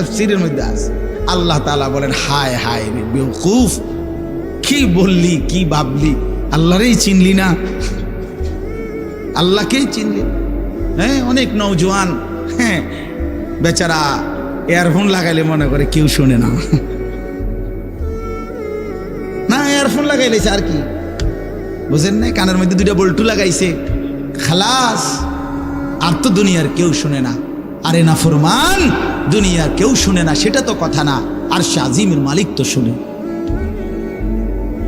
তফসিরের মধ্যে আছে। আল্লাহ তাআলা বলেন, হায় হায় রে বেওকুফ, কি বললি, কি ভাবলি? আল্লাহরেই চিনলি না? আল্লাহকেই চিনলি। হ্যাঁ অনেক নৌজওয়ান হ্যাঁ বেচারা এয়ারফোন লাগাইলে মনে করে কেউ শোনে না। না, এয়ারফোন লাগাইলেছে আর কি? বুঝেন না কানের মধ্যে দুইটা বল্টু লাগাইছে। খালাস, আর তো দুনিয়ার কেউ শুনে না। আরে না ফরমান দুনিয়ার কেউ শুনে না, সেটা তো কথা না। আর শাজিমের মালিক তো শুনে।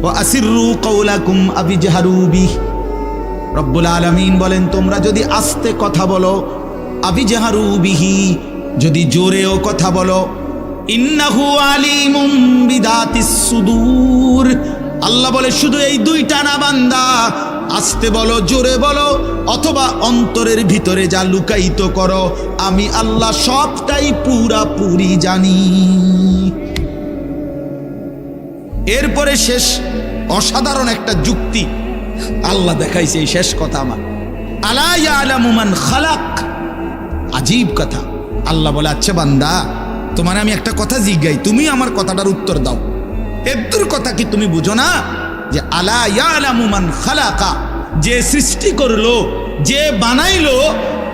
ও আসিরু কৌলাকুম আবিজাহারু বিহ। রব্বুল আলমিন বলেন, তোমরা যদি আস্তে কথা বলো, আবিজাহারু বিহি। যদি জোরেও কথা বলো, ইন্নাহু আলিমুম বিদাতিস সুদূর। আল্লাহ বলে, শুধু এই দুইটা না বান্দা আস্তে বলো, জোরে বলো, অথবা অন্তরের ভিতরে যা লুকায়িত করো, আমি আল্লাহ সবটাই পুরাপুরি জানি। এরপরে শেষ, অসাধারণ একটা যুক্তি। আল্লাহ দেখাইছে এই শেষ কথা আমার। আলা ইয়ালামুমান খালাক। আজীব কথা। আল্লাহ বলে আচ্ছা বান্দা, তোমার আমি একটা কথা জিজ্ঞাই, তুমি আমার কথাটার উত্তর দাও। এদ্দুর কথা কি তুমি বুঝো না? যে আলা ইয়ালামুমান খালাকা, যে সৃষ্টি করল, যে বানাইলো,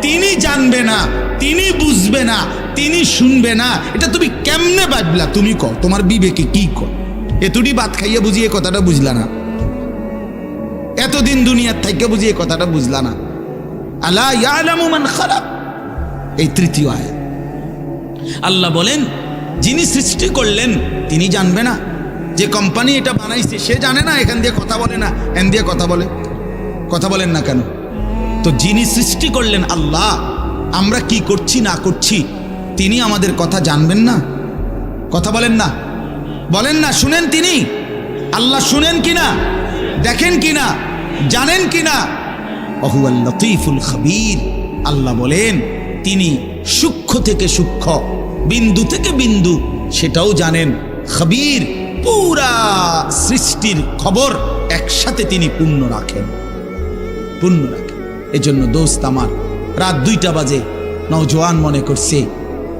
তিনি জানবে না, তিনি বুঝবে না, তিনি শুনবে না। এটা তুমি কেমনে বাজলা তুমি কও, তোমার বিবেকে কি কর এতুটি ভাত খাইয়ে বুঝিয়ে কথাটা বুঝলা না। এতদিন দুনিয়ার থেকে বুঝিয়ে কথাটা বুঝলা না। আলা ইয়ালামু মান খালাক, এই তৃতীয় আয় আল্লাহ বলেন, যিনি সৃষ্টি করলেন, তিনি জানবে না। যে কোম্পানি এটা বানাইছে, সে জানে না, এখান দিয়ে কথা বলে না এন দিয়ে কথা বলে। কথা বলেন না কেন? তো যিনি সৃষ্টি করলেন আল্লাহ, আমরা কি করছি, না করছি, তিনি আমাদের কথা জানবেন না? কথা বলেন না। বলেন না, শুনেন তিনি। আল্লাহ শুনেন কি না দেখেন কি না জানেন কিনা? অহুয়াল লতিফুল খবির। আল্লাহ বলেন, তিনি সূক্ষ্ম থেকে সূক্ষ্ম, বিন্দু থেকে বিন্দু, সেটাও জানেন। খবির পুরা সৃষ্টির খবর একসাথে তিনি পূর্ণ রাখেন। পূর্ণ রাখেন। এজন্য দোস্ত আমার, রাত দুইটা বাজে। নওজোয়ান মনে করছে,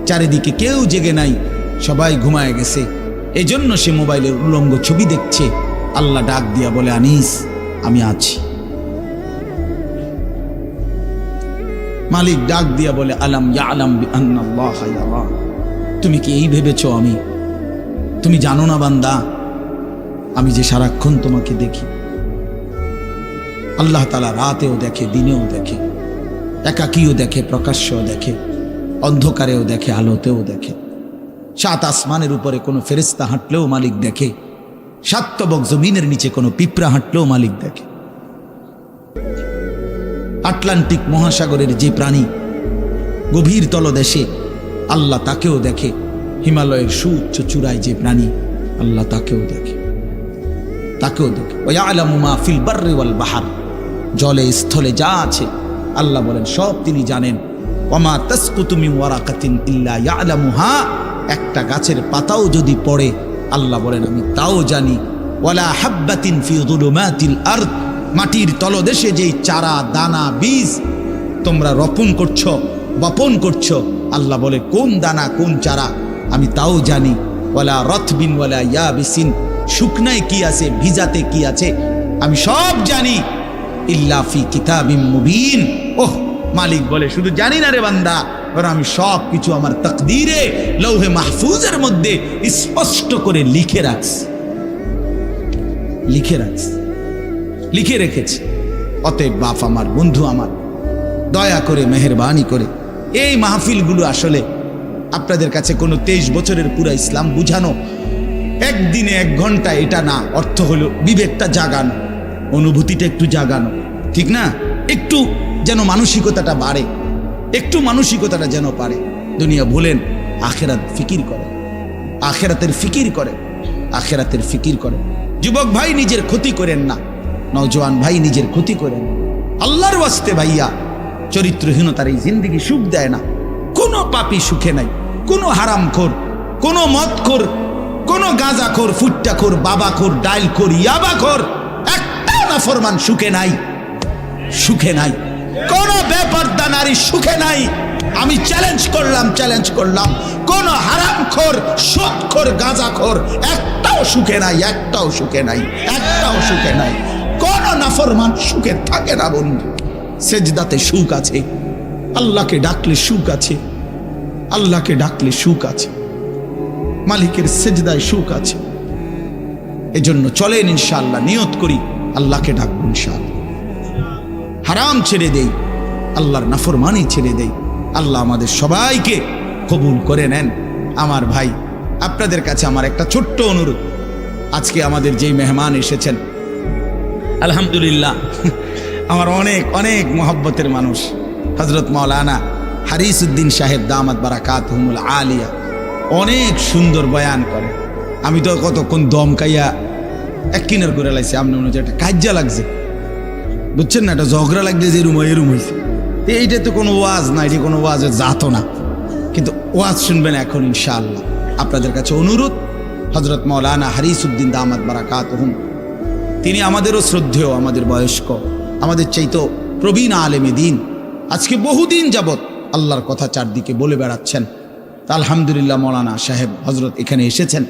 চারিদিকে কেউ জেগে নাই, সবাই ঘুমায় গেছে। এজন্য সে মোবাইলের উলঙ্গ ছবি দেখছে। আল্লাহ ডাক দিয়া বলে, আনিস, আমি আছি। মালিক ডাক দিয়া বলে, আলাম ইয়া আলাম। তুমি কি এই ভেবেছ আমি? তুমি জানো না বান্দা, আমি যে সারাক্ষণ তোমাকে দেখি। আল্লাহ তালা রাতেও দেখে, দিনেও দেখে, একাকীও দেখে, প্রকাশ্যও দেখে, অন্ধকারেও দেখে, আলোতেও দেখে। সাত আসমানের উপরে কোনো ফেরেস্তা হাঁটলেও মালিক দেখে সাতবক জমিনের নিচে কোনো পিঁপড়া হাঁটলেও মালিক দেখে। আটলান্টিক মহাসাগরের যে প্রাণী, গভীর তলদেশে আল্লাহ তাকেও দেখে হিমালয়ের সুউচ্চ চূড়ায় যে প্রাণী, আল্লাহ তাকেও দেখে। তাকেও দেখে। ওয়ালামু মা ফিল বাররি ওয়াল বাহার। জলে, স্থলে যা আছে, আল্লাহ বলেন, সব তিনি জানেন। ওমা তাসকুতু মিন ওয়ারাকাতিন ইল্লা ইয়ালামুহা। একটা গাছের পাতাও যদি পড়ে, আল্লাহ বলেন, আমি তাও জানি। ওয়ালা হাব্বাতিন ফি যুলুমাতিল আরদ। মাটির তলদেশে যেই চারা, দানা, বীজ তোমরা রোপণ করছ, বপন করছ, আল্লাহ বলে, কোন দানা কোন চারা আমি তাও জানি, ওয়ালা রথবিন ওয়ালা ইয়াবিসিন, শুকনায় কি আছে, ভিজাতে কি আছে, আমি সব জানি। ইল্লাফি কিতাবিম মুবিন। ওহ, মালিক বলে, শুধু জানি না রে বান্দা আমি সব কিছু আমার তকদিরে, লৌহে মাহফুজের মধ্যে স্পষ্ট করে লিখে রাখছি। লিখে রাখছি। লিখে রেখেছি। অতএব বাপ আমার, বন্ধু আমার, দয়া করে, মেহরবানি করে, এই মাহফিলগুলো আসলে আপনাদের কাছে কোনো তেইশ বছরের পুরা ইসলাম বুঝানো? একদিনে এক ঘণ্টা এটা না, অর্থ হলো বিবেকটা জাগানো, অনুভূতিটা একটু জাগানো, ঠিক না? একটু যেন মানসিকতাটা বাড়ে, একটু মানসিকতাটা যেন পারে। দুনিয়া বলেন আখেরাত ফিকির করে। আখেরাতের ফিকির করে, আখেরাতের ফিকির করে। যুবক ভাই নিজের ক্ষতি করেন না, নওজোয়ান ভাই নিজের ক্ষতি করেন আল্লাহর ওয়াস্তে ভাইয়া, চরিত্রহীনতার এই জিন্দিগি সুখ দেয় না। পাপি সুখে নাই। কোনো হারামখোর, কোনো মদখোর, কোনো গাঁজাখোর, ফুট্টাখোর, বাবাখোর, ডাইলখোর, ইয়াবাখোর একটা নাফরমান সুখে নাই সুখে নাই। কোন ব্যাপারদা নারী সুখে নাই। আমি চ্যালেঞ্জ করলাম চ্যালেঞ্জ করলাম। কোন হারামখোর, সুদখোর, গাঁজাখোর, একটাও সুখে নাই, একটাও সুখে নাই, একটাও সুখে নাই। কোন নাফরমান সুখে থাকে না বন্ধু। সেজদাতে সুখ আছে। আল্লাহকে ডাকলে সুখ আছে। আল্লাহকে ডাকলে সুখ আছে। মালিকের সেজদায় সুখ আছে। এজন্য চলেন ইনশাআল্লাহ, নিয়ত করি, আল্লাহকে ডাকবো ইনশাআল্লাহ। হারাম ছেড়ে দেই, আল্লাহর নাফরমানি ছেড়ে দেই। আল্লাহ আমাদের সবাইকে কবুল করে নেন। আমার ভাই, আপনাদের কাছে আমার একটা ছোট্ট অনুরোধ। আজকে আমাদের যেই মেহমান এসেছেন, আলহামদুলিল্লাহ, আমার অনেক অনেক মহব্বতের মানুষ। হজরত মৌলানা হারিস উদ্দিন সাহেব দামাত বারাকাত হুমুল আলিয়া অনেক সুন্দর বয়ান করে। আমি তো কতক্ষণ দমকাইয়া এক কিনার করে লাইছি, আপনি মনে হচ্ছে একটা কাজ্যা লাগছে। বুঝছেন না এটা ঝগড়া লাগছে যে রুম এরুম হয়েছে এইটা তো কোনো ওয়াজ না, এটা কোনো ওয়াজের জাতো না। কিন্তু ওয়াজ শুনবেন এখন ইনশাআল্লাহ। আপনাদের কাছে অনুরোধ হজরত মৌলানা হারিস উদ্দিন দামাত বারাকাত হুম তিনি আমাদেরও শ্রদ্ধেয়, আমাদের বয়স্ক, আমাদের চাইতো প্রবীণ আলেমে দিন। আজকে বহুদিন যাবৎ আল্লাহর কথা চারদিকে বলে বেড়াচ্ছেন। তা আলহামদুলিল্লাহ মৌলানা সাহেব হজরত এখানে এসেছেন।